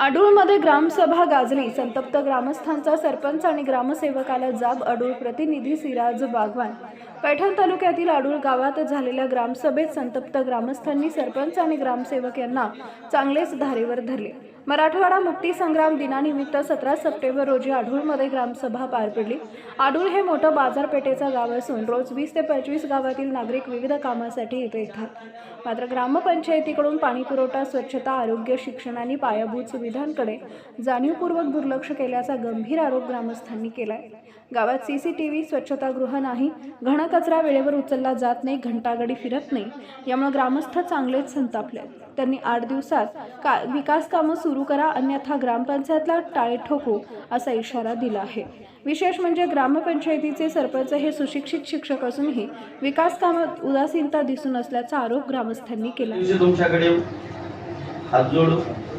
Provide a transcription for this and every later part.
अडूळमध्ये ग्रामसभा गाजली. संतप्त ग्रामस्थांचा सरपंच आणि ग्रामसेवकाला जाब अडूळ प्रतिनिधी सिराज बागवान. पैठण तालुक्यातील अडूळ गावात झालेल्या ग्रामसभेत संतप्त ग्रामस्थांनी सरपंच आणि ग्रामसेवक यांना चांगलेच धारेवर धरले. मराठवाडा मुक्ती संग्राम दिनानिमित्त सतरा सप्टेंबर रोजी आढूळमध्ये ग्रामसभा पार पडली. आढूळ हे मोठं बाजारपेठेचं गाव असून रोज वीस ते पंचवीस गावातील नागरिक विविध कामासाठी इथे येतात. मात्र ग्रामपंचायतीकडून पाणीपुरवठा स्वच्छता आरोग्य शिक्षण आणि पायाभूत सुविधांकडे जाणीवपूर्वक दुर्लक्ष केल्याचा गंभीर आरोप ग्रामस्थांनी केला आहे गावात सी सी टी व्ही स्वच्छतागृह नाही घणकचरा वेळेवर उचलला जात नाही घंटागाडी फिरत नाही यामुळे ग्रामस्थ चांगलेच संतापले त्यांनी आठ दिवसात का विकास कामं सुरू करा अन्यथा ग्रामपंचायतला टाळे ठोकू असा इशारा दिला आहे. विशेष म्हणजे ग्रामपंचायतीचे सरपंच हे सुशिक्षित शिक्षक असूनही विकास कामात उदासीनता दिसून असल्याचा आरोप ग्रामस्थांनी केला.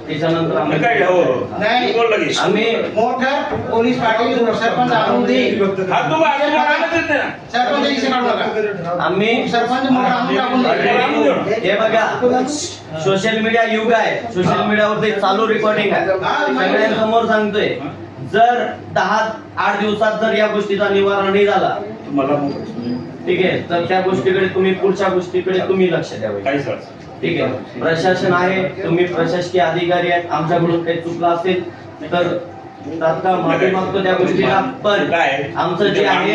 त्याच्यानंतर आम्ही काय घ्यावं नाही. बोल लगेच. आम्ही मोठं पोलीस पाटील सरपंच आणून दे. हात तू बाजूला काढायला देते ना. सरपंच इथे काढू नका आम्ही सरपंच मोठं आणून टाकून दे. हे बघा सोशल मीडिया युग आहे. सोशल मीडियावरती चालू रेकॉर्डिंग आहे. सगळ्यांसमोर सांगतोय. जर दहा आठ दिवसात जर या गोष्टीचा निवारण नाही झाला तुम्हाला ठीक आहे तर त्या गोष्टीकडे तुम्ही पुढच्या गोष्टीकडे तुम्ही लक्ष द्यावे काहीच अडचण ठीक आहे. प्रशासन आहे तुम्ही प्रशासकीय अधिकारी आहेत आमच्याकडून काही चुकलं असेल तर तात्काळ माफी मागतो त्या गोष्टीला. पण काय? आमचं जे आहे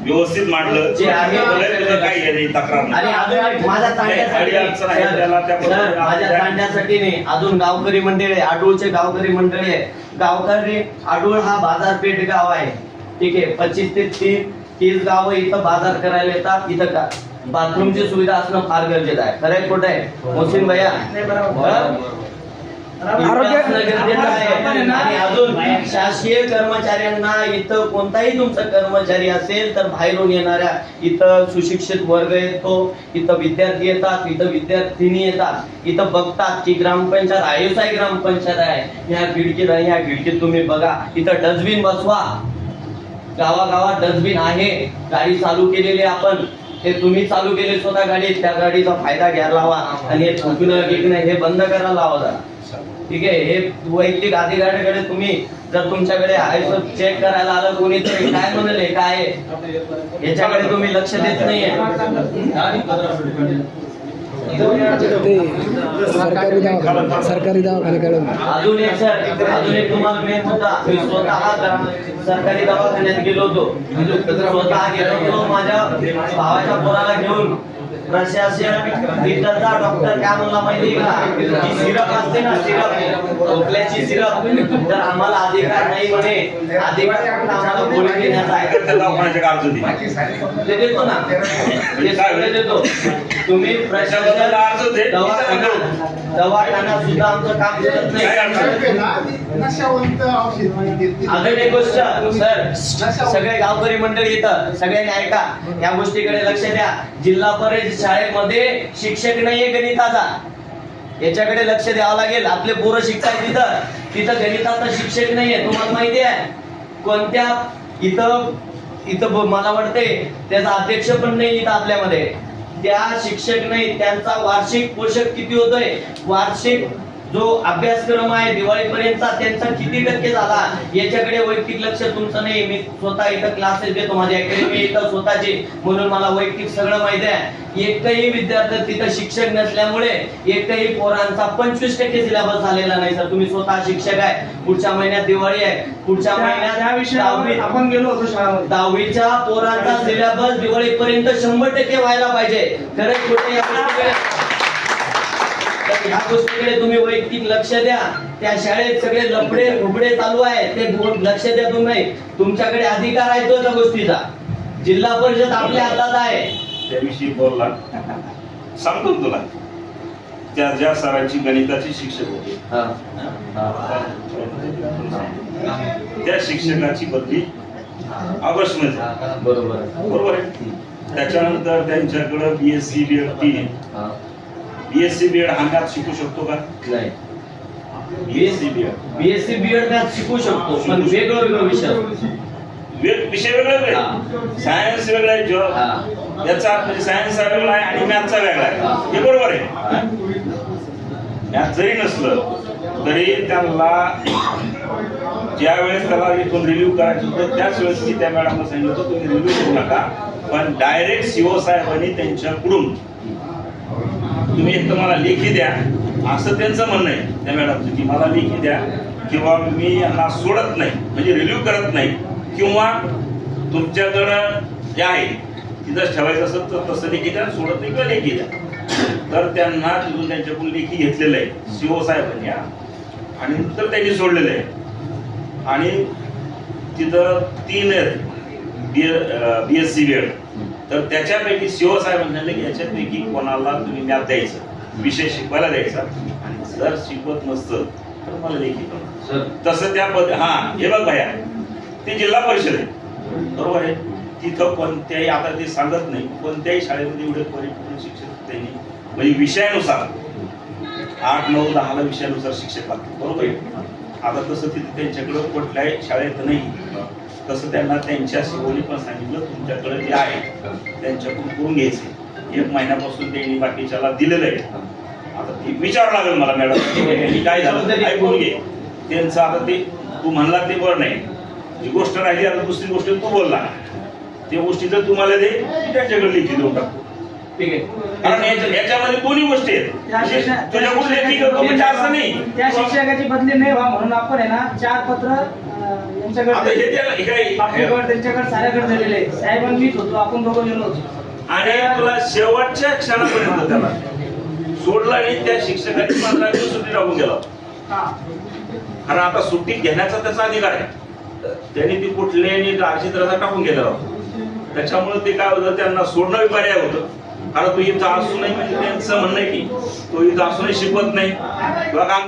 व्यवस्थित मांडलं. जे आहे- काही तक्रार आणि अजून माझ्या तांड्यासाठी सर, माझ्या तांड्यासाठी नाही अजून गावकरी मंडळी आहे आडूळचे गावकरी मंडळी आहे. गावकरी आडूळ हा बाजारपेठ गाव आहे. ठीक आहे पच्चीस ते तीस तीस गाव इथं बाजार करायला येतात इथं का बाथरूमची सुविधा असणं फार गरजेचं आहे. खरं खोटं आहे? मोहसिन भैया? अजून शासकीय कर्मचाऱ्यांना इथं कोणताही तुमचा कर्मचारी असेल तर बाहेरून येणाऱ्या इथं सुशिक्षित वर्ग येतो इथं विद्यार्थी येतात इथं विद्यार्थिनी येतात इथं बघतात की ग्रामपंचायत आयुसाई ग्रामपंचायत आहे. ह्या खिडकीत आहे ह्या खिडकीत तुम्ही बघा इथं डस्टबिन बसवा. गावागावात डस्टबिन आहे. गाडी चालू केलेली आपण. हे तुम्ही चालू केले स्वतः गाडी त्या गाडीचा फायदा घ्यायला लावा. आणि हे थुंकणं विकणं हे बंद करायला लावा जरा. ठीक आहे? हे वैयक्तिक अधिकाऱ्याकडे तुम्ही जर तुमच्याकडे आहे चेक करायला आलं कोणी तरी काय म्हणाले काय आहे? याच्याकडे तुम्ही लक्ष देत नाहीये. ते सरकारी दवाखाना सरकारी दवाखान्याकडे अजून एक सर अजून एक तुम्हाला मेन होता मी स्वतः सरकारी दवाखान्यात गेलो होतो. स्वतः गेलो होतो माझ्या भावाच्या पोराला घेऊन. प्रशासन तिथलचा डॉक्टर काय म्हणला माहिती का सिरप असते ना सिरप खोकल्याची सिरप तर आम्हाला अधिकार नाही म्हणे. अधिकार आम्हाला गोळी देण्याचा आहे? त्या दवाखान्याच्या कागद होती ते देतो ना. ते सगळे देतो. तुम्ही त्याच्याबद्दल अर्ज दे. दवाखाना दवाखाना सुद्धा आमचं काम करत नाही. अजून एक गोष्ट सर सगळे गावकरी मंडळी इथं सगळ्यांनी ऐका. या गोष्टीकडे लक्ष द्या. जिल्हा परिषद शाळेमध्ये शिक्षक नाहीये गणिताचा. याच्याकडे लक्ष द्यावं लागेल. आपले पोरं शिकतात तिथं. तिथं गणिताचा शिक्षक नाहीये. तुम्हाला माहिती आहे? कोणत्या इथं इथं मला वाटते त्याचा अध्यक्ष पण नाही इथं आपल्यामध्ये. त्या शिक्षक नाही त्यांचा वार्षिक पोषक किती होतोय? वार्षिक जो अभ्यासक्रम आहे दिवाळीपर्यंतचा त्यांचा किती टक्के झाला याच्याकडे वैयक्तिक लक्ष तुमचं नाही. मी स्वतः इथं क्लासेस घेतो माझी अकॅडमी इथं स्वतःची. म्हणून मला वैयक्तिक सगळं माहिती आहे. एकही विद्यार्थी तिथं शिक्षक नसल्यामुळे एकही पोरांचा पंचवीस टक्के सिलेबस झालेला नाही सर. तुम्ही स्वतः शिक्षक आहे. पुढच्या महिन्यात दिवाळी आहे. पुढच्या महिन्यात आपण गेलो होतो शाळामध्ये. दहावीच्या पोरांचा सिलेबस दिवाळीपर्यंत शंभर टक्के व्हायला पाहिजे. खरंच तर ह्या गोष्टीकडे तुम्ही वैयक्तिक लक्ष द्या. त्या शाळेत सगळे लफडे घुबडे चालू आहे ते लक्ष द्या तुम्ही. तुमच्याकडे अधिकार आहे तो त्या गोष्टीचा. जिल्हा परिषद आपल्या हातात आहे. त्याविषयी बोलला. सांगतो तुला. त्या ज्या सरांची गणिताची शिक्षक होती. त्या शिक्षकाची बदली ऑगस्टमध्ये झाली. बरोबर. बरोबर आहे. त्याच्यानंतर त्यांच्याकडं बीएससी बीएड टी बीएससी बीएड हंगात शिकू शकतो का? नाही. BSc BEd BSc BEd math शिकू शकतो पण वेगळं वेगळं विषय विषय वेगळे वेगळे हा. सायन्स वेगळा आहे जॉब. याचा म्हणजे सायन्स वेगळा आहे आणि मॅथचा वेगळा आहे. हे. बरोबर आहे. मॅथ जरी नसलं तरी त्यांना ज्या वेळेस त्याला इथून रिव्ह्यू करायचं होतं त्याच वेळेस मी त्या मॅडमला सांगितलं होतं तुम्ही रिव्ह्यू करू नका. पण डायरेक्ट सीओ साहेबांनी त्यांच्याकडून तुम्ही एक तर मला लेखी द्या. असं त्यांचं म्हणणं आहे. त्या मॅडमचं की मला लेखी द्या. किंवा मी यांना सोडत नाही. म्हणजे रिव्ह्यू करत नाही. किंवा तुमच्याकडं जे आहे तिथं ठेवायचं असेल तर तसं लेखी द्या सोडत नाही किंवा लेखी द्या. तर त्यांना तिथून त्यांच्याकडून लेखी घेतलेलं आहे. सीओ साहेबांनी आणि नंतर त्यांनी सोडलेलं आहे. आणि तिथं तीन आहेत. बी बी एस सी वेळ. तर त्याच्यापैकी शिव साहेब म्हणाले की याच्यापैकी कोणाला तुम्ही मॅप द्यायचं? विषय शिकवायला द्यायचा? आणि जर शिकवत नसतं तर मला लेखी तसं त्या पद हा हे बघ भया ते जिल्हा परिषद आहे. बरोबर आहे? तिथं कोणत्याही आता ते सांगत नाही कोणत्याही शाळेमध्ये एवढे परिपूर्ण शिक्षक त्यांनी म्हणजे विषयानुसार आठ नऊ दहाला विषयानुसार शिक्षक लागतात. बरोबर आहे? आता तसं तिथे त्यांच्याकडं कुठल्याही शाळेत नाही. तसं त्यांना त्यांच्या शिवणी पण सांगितलं तुमच्याकडे जे आहे त्यांच्याकडून करून घ्यायचे. एक महिन्यापासून त्यांनी बाकीच्याला दिलेलं आहे. आता ते विचारावं लागेल मला मॅडम काय झालं? ऐकून घे. त्यांचं आता ते तू म्हणला ते बरं नाही. जी गोष्ट राहिली आता दुसरी गोष्ट तू बोलला. त्या गोष्टी जर तुम्हाला दे त्यांच्याकडे लिखी देऊन टाकतो ठीक आहे. कारण याच्या- याच्यामध्ये दोन्ही गोष्टी आहेत. म्हणजे शिक्षण- तुझ्याकडून लेखी करतो म्हणजे असं नाही. त्या शिक्षकाची बदली नाही व्हा म्हणून आपण आहे ना चार पत्र अं, आता यांच्याकडे त्याला- हे काय आपल्याकडे त्यांच्याकडे साऱ्याकडे झालेले आहे साहेब आणि मीच होतो. आपण दोघं गेलो होतो. आणि तुला शेवटच्या क्षणापर्यंत त्याला सोडलं आणि त्या शिक्षकाची पंधरा दिवस सुट्टी टाकून गेला. हा. कारण आता सुट्टी घेण्याचा त्याचा अधिकार आहे. त्यांनी ती कुठल्याही अर्जित रजा टाकून गेला त्याच्यामुळे ते काय होतं त्यांना सोडणं पर्याय होतं. कारण तो इथं असूनही म्हणजे त्यांचं म्हणणं आहे की तो इथं असूनही शिकवत नाही. किंवा काम